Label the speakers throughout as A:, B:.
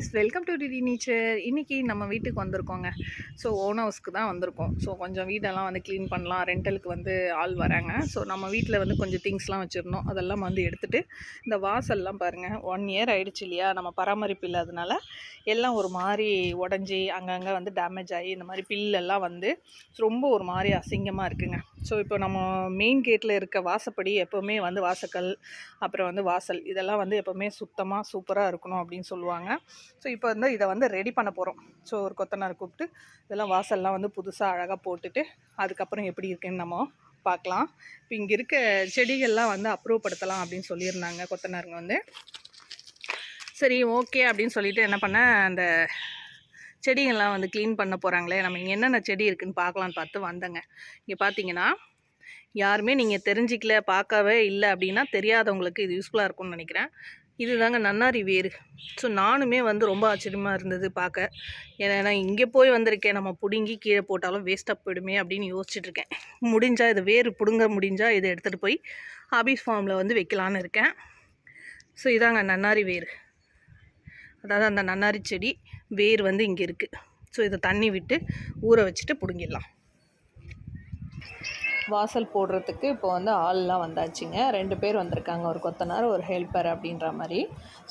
A: Guys welcome to DD nature இன்றைக்கி நம்ம வீட்டுக்கு வந்திருக்கோங்க. ஸோ ஓன் ஹவுஸ்க்கு தான் வந்திருக்கோம். ஸோ கொஞ்சம் வீடெல்லாம் வந்து க்ளீன் பண்ணலாம். ரெண்டலுக்கு வந்து ஆள் வராங்க. ஸோ நம்ம வீட்டில் வந்து கொஞ்சம் திங்ஸ்லாம் வச்சுருந்தோம். அதெல்லாம் வந்து எடுத்துகிட்டு இந்த வாசல்லாம் பாருங்கள் ஒன் இயர் ஆகிடுச்சு இல்லையா? நம்ம பராமரிப்பு இல்லாதனால எல்லாம் ஒரு மாதிரி உடஞ்சி அங்கங்கே வந்து டேமேஜ் ஆகி இந்த மாதிரி பில்லெல்லாம் வந்து ரொம்ப ஒரு மாதிரி அசிங்கமாக இருக்குங்க. ஸோ இப்போ நம்ம மெயின் கேட்டில் இருக்க வாசப்படி எப்போவுமே வந்து வாசக்கல் அப்புறம் வந்து வாசல் இதெல்லாம் வந்து எப்போவுமே சுத்தமாக சூப்பராக இருக்கணும் அப்படின்னு சொல்லுவாங்க. ஸோ இப்போ வந்து இதை வந்து ரெடி பண்ண போகிறோம் ஸோ ஒரு கொத்தனார் கூப்பிட்டு இதெல்லாம் வாசல்லாம் வந்து புதுசாக அழகாக போட்டுட்டு அதுக்கப்புறம் எப்படி இருக்குன்னு நம்ம பார்க்கலாம். இப்போ இங்கே இருக்க செடிகள்லாம் வந்து அப்ரூவ் படுத்தலாம் அப்படின்னு சொல்லியிருந்தாங்க கொத்தனாருங்க வந்து. சரி ஓகே அப்படின்னு சொல்லிட்டு என்ன பண்ணேன் அந்த செடிகள்லாம் வந்து க்ளீன் பண்ண போகிறாங்களே நம்ம இங்கே என்னென்ன செடி இருக்குதுன்னு பார்க்கலான்னு பார்த்து வந்தேங்க. இங்கே பார்த்தீங்கன்னா யாருமே நீங்கள் தெரிஞ்சிக்கல பார்க்கவே இல்லை அப்படின்னா தெரியாதவங்களுக்கு இது யூஸ்ஃபுல்லாக இருக்கும்னு நினைக்கிறேன். இதுதாங்க நன்னாரி வேர் ஸோ நானுமே வந்து ரொம்ப ஆச்சரியமாக இருந்தது பார்க்க. ஏன்னா இங்கே போய் வந்திருக்கேன். நம்ம பிடுங்கி கீழே போட்டாலும் வேஸ்ட்டாக போயிடுமே அப்படின்னு யோசிச்சுட்ருக்கேன் முடிஞ்சால் இது வேர் பிடுங்க முடிஞ்சால் இதை எடுத்துகிட்டு போய் ஆபீஸ் ஃபார்மில் வந்து வைக்கலான்னு இருக்கேன். ஸோ இதாங்க நன்னாரி வேர் அதாவது அந்த நன்னாரி செடி வேர் வந்து இங்கே இருக்குது ஸோ இதை தண்ணி விட்டு ஊற வச்சுட்டு பிடுங்கிடலாம். வாசல் போடுறதுக்கு இப்போ வந்து ஆள்லாம் வந்தாச்சுங்க. ரெண்டு பேர் வந்திருக்காங்க. ஒரு கொத்தனார் ஒரு ஹெல்ப்பர் அப்படின்ற மாதிரி.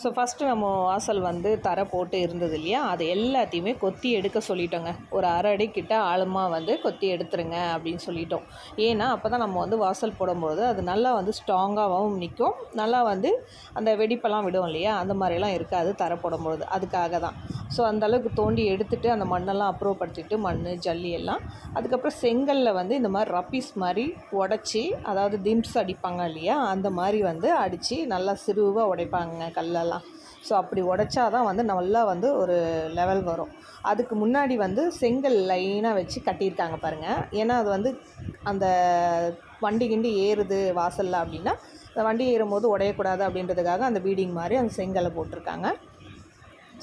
A: ஸோ ஃபஸ்ட்டு நம்ம வாசல் வந்து தரை போட்டு இருந்தது இல்லையா? அது எல்லாத்தையுமே கொத்தி எடுக்க சொல்லிட்டோங்க. ஒரு அரை அடி கிட்ட ஆழமாக வந்து கொத்தி எடுத்துருங்க அப்படின்னு சொல்லிட்டோம். ஏன்னா அப்போ தான் நம்ம வந்து வாசல் போடும்போது அது நல்லா வந்து ஸ்ட்ராங்காகவும் நிற்கும். நல்லா வந்து அந்த வெடிப்பெல்லாம் விடும் இல்லையா? அந்த மாதிரிலாம் இருக்காது தரை போடும்போது. அதுக்காக தான். ஸோ அந்த அளவுக்கு தோண்டி எடுத்துகிட்டு அந்த மண்ணெல்லாம் அப்ரூவ் படுத்திட்டு மண் ஜல்லி எல்லாம். அதுக்கப்புறம் செங்கலில் வந்து இந்த மாதிரி ரப்பீஸ் மாதிரி உடச்சி அதாவது திம்ஸ் அடிப்பாங்க இல்லையா அந்த மாதிரி வந்து அடித்து நல்லா சிறுவாக உடைப்பாங்க கல்லெல்லாம். ஸோ அப்படி உடைச்சா தான் வந்து நல்லா வந்து ஒரு லெவல் வரும். அதுக்கு முன்னாடி வந்து செங்கல் லைனாக வச்சு கட்டியிருக்காங்க பாருங்கள் ஏன்னா அது வந்து அந்த வண்டி கிண்டி ஏறுது வாசலில் அப்படின்னா அந்த வண்டி ஏறும்போது உடையக்கூடாது அப்படின்றதுக்காக அந்த பீடிங் மாதிரி அந்த செங்கலை போட்டிருக்காங்க.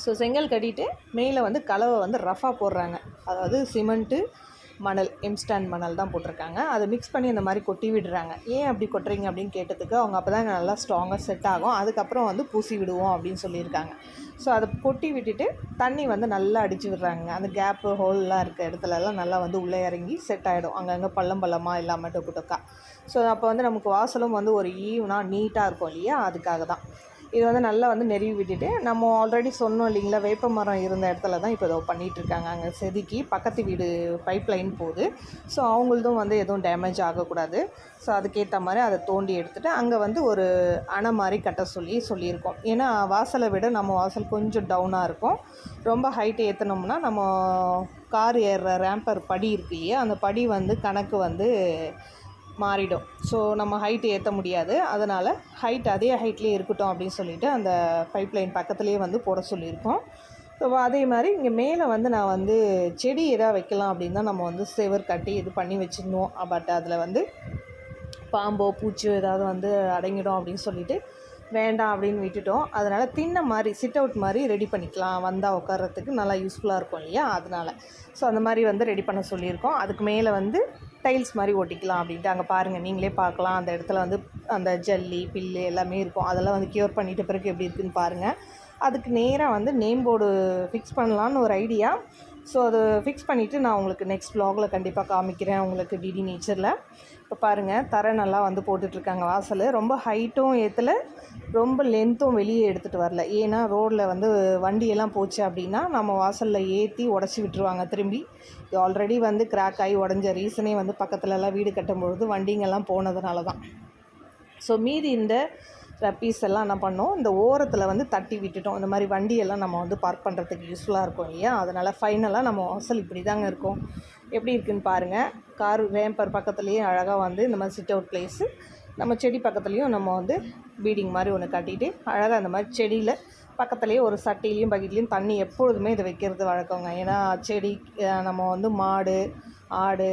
A: ஸோ செங்கல் கட்டிட்டு மேலே வந்து கலவை வந்து ரஃபாக போடுறாங்க. அதாவது சிமெண்ட்டு மணல் எம்ஸ்டான் மணல் தான் போட்டிருக்காங்க. அதை மிக்ஸ் பண்ணி இந்த மாதிரி கொட்டி விடுறாங்க. ஏன் அப்படி கொட்டுறீங்க அப்படின்னு கேட்டதுக்கு அவங்க அப்போ தான் நல்லா ஸ்ட்ராங்காக செட் ஆகும். அதுக்கப்புறம் வந்து பூசி விடுவோம் அப்படின்னு சொல்லியிருக்காங்க. ஸோ அதை கொட்டி விட்டுட்டு தண்ணி வந்து நல்லா அடித்து விடுறாங்க. அந்த கேப்பு ஹோல்லாம் இருக்க இடத்துலலாம் நல்லா வந்து உள்ளே இறங்கி செட் ஆகிடும் அங்கங்கே பள்ளம் பள்ளமாக இல்லாமல் டொக்கு டொக்கா. ஸோ அப்போ வந்து நமக்கு வாசலும் வந்து ஒரு ஈவனாக நீட்டாக இருக்கும் இல்லையா? அதுக்காக தான். இது வந்து நல்லா வந்து நெருவி விட்டுட்டு நம்ம ஆல்ரெடி சொன்னோம் இல்லைங்களா வேப்ப மரம் இருந்த இடத்துல தான் இப்போ இதோ பண்ணிகிட்ருக்காங்க அங்கே செதுக்கி பக்கத்து வீடு பைப் லைன் போகுது. ஸோ அவங்களதும் வந்து எதுவும் டேமேஜ் ஆகக்கூடாது. ஸோ அதுக்கேற்ற மாதிரி அதை தோண்டி எடுத்துகிட்டு அங்கே வந்து ஒரு அணை மாதிரி கட்ட சொல்லி சொல்லியிருக்கோம். ஏன்னா வாசலை விட நம்ம வாசல் கொஞ்சம் டவுனாக இருக்கும். ரொம்ப ஹைட் ஏற்றினோம்னா நம்ம கார் ஏறுற ரேம்பர் படி இருக்கு இல்லையா அந்த படி வந்து கணக்கு வந்து மாறிடும். ஸோ நம்ம ஹைட் ஏற்ற முடியாது. அதனால் ஹைட் அதே ஹைட்லேயே இருக்கட்டும் அப்படின்னு சொல்லிட்டு அந்த பைப் லைன் பக்கத்துலேயே வந்து போட சொல்லியிருக்கோம். ஸோ அதே மாதிரி இங்கே மேலே வந்து நான் வந்து செடி எதாவது வைக்கலாம் அப்படின்னு தான் நம்ம வந்து செவர் கட்டி இது பண்ணி வச்சுருந்தோம். பட் அதில் வந்து பாம்போ பூச்சியோ ஏதாவது வந்து அடங்கிடும் அப்படின்னு சொல்லிட்டு வேண்டாம் அப்படின்னு விட்டுட்டோம். அதனால் தின்ன மாதிரி சிட் அவுட் மாதிரி ரெடி பண்ணிக்கலாம். வந்தால் உட்கார்றதுக்கு நல்லா யூஸ்ஃபுல்லாக இருக்கும் இல்லையா? அதனால். ஸோ அந்த மாதிரி வந்து ரெடி பண்ண சொல்லியிருக்கோம். அதுக்கு மேலே வந்து டைல்ஸ் மாதிரி ஒட்டிக்கலாம் அப்படின்ட்டு அங்கே பாருங்கள் நீங்களே பார்க்கலாம். அந்த இடத்துல வந்து அந்த ஜல்லி பில்லு எல்லாமே இருக்கும். அதெல்லாம் வந்து க்யூர் பண்ணிட்ட பிறகு எப்படி இருக்குதுன்னு பாருங்கள் அதுக்கு நேராக வந்து நேம் போர்டு ஃபிக்ஸ் பண்ணலான்னு ஒரு ஐடியா ஸோ அது ஃபிக்ஸ் பண்ணிவிட்டு நான் உங்களுக்கு நெக்ஸ்ட் வ்ளாகில் கண்டிப்பாக காமிக்கிறேன் உங்களுக்கு டிடி நேச்சரில் இப்போ பாருங்கள் தரை நல்லா வந்து போட்டுட்ருக்காங்க வாசல். ரொம்ப ஹைட்டும் ஏற்றலை ரொம்ப லென்த்தும் வெளியே எடுத்துகிட்டு வரல. ஏன்னா ரோடில் வந்து வண்டியெல்லாம் போச்சு அப்படின்னா நம்ம வாசலில் ஏற்றி உடச்சி விட்டுருவாங்க திரும்பி. இது ஆல்ரெடி வந்து கிராக் ஆகி உடஞ்ச ரீசனே வந்து பக்கத்துலலாம் வீடு கட்டும்பொழுது வண்டிங்கெல்லாம் போனதுனால தான் ஸோ மீதி இந்த பீஸ் எல்லாம் என்ன பண்ணோம்? இந்த ஓரத்தில் வந்து தட்டி விட்டுட்டோம். இந்த மாதிரி வண்டியெல்லாம் நம்ம வந்து பார்க் பண்ணுறதுக்கு யூஸ்ஃபுல்லாக இருக்கும் இல்லையா? அதனால் ஃபைனலாக நம்ம வாசல் இப்படி தாங்க இருக்கும். எப்படி இருக்குன்னு பாருங்கள் கார் ரேம்பர் பக்கத்துலேயே அழகாக வந்து இந்த மாதிரி சிட் அவுட் பிளேஸு நம்ம செடி பக்கத்துலேயும் நம்ம வந்து பீடிங் மாதிரி ஒன்று கட்டிட்டு அழகாக அந்த மாதிரி செடியில் பக்கத்துலேயே ஒரு சட்டிலையும் பக்கெட்லேயும் தண்ணி எப்பொழுதுமே இதை வைக்கிறது வழக்கங்க. ஏன்னா செடி நம்ம வந்து மாடு ஆடு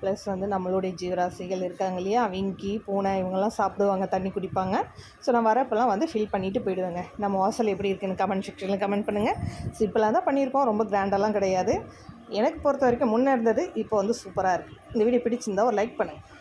A: ப்ளஸ் வந்து நம்மளுடைய ஜீவராசிகள் இருக்காங்க இல்லையா? விங்கி பூனை இவங்கெல்லாம் சாப்பிடுவாங்க தண்ணி குடிப்பாங்க. ஸோ நான் வரப்பெல்லாம் வந்து ஃபில் பண்ணிவிட்டு போயிடுவேங்க. நம்ம வாசல் எப்படி இருக்குன்னு கமெண்ட் செக்ஷனில் கமெண்ட் பண்ணுங்கள் சிம்பிளாக தான் பண்ணியிருக்கோம். ரொம்ப கிராண்டெல்லாம் கிடையாது. எனக்கு பொறுத்த வரைக்கும் முன்னே இருந்தது இப்போ வந்து சூப்பராக இருக்குது இந்த வீடியோ பிடிச்சிருந்தா ஒரு லைக் பண்ணுங்கள்